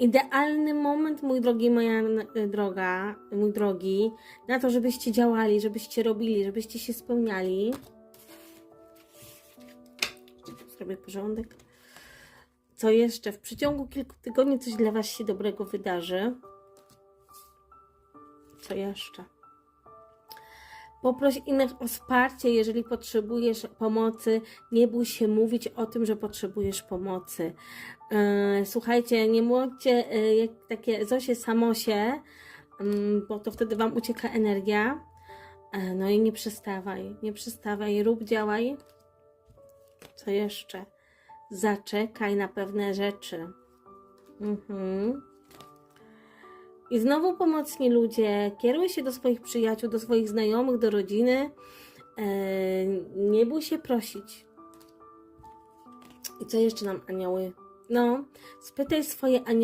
idealny moment, mój drogi, moja e, droga, mój drogi, na to, żebyście działali, żebyście robili, żebyście się spełniali. Zrobię porządek. Co jeszcze? W przeciągu kilku tygodni coś dla Was się dobrego wydarzy. Co jeszcze? Poproś innych o wsparcie, jeżeli potrzebujesz pomocy. Nie bój się mówić o tym, że potrzebujesz pomocy. Yy, Słuchajcie, nie młodźcie yy, jak takie Zosie Samosie, yy, bo to wtedy Wam ucieka energia. Yy, No i nie przestawaj, nie przestawaj, rób, działaj. Co jeszcze? Zaczekaj na pewne rzeczy. Mhm. I znowu pomocni ludzie, kieruj się do swoich przyjaciół, do swoich znajomych, do rodziny. E, nie bój się prosić. I co jeszcze nam anioły? No, spytaj swoje anioły.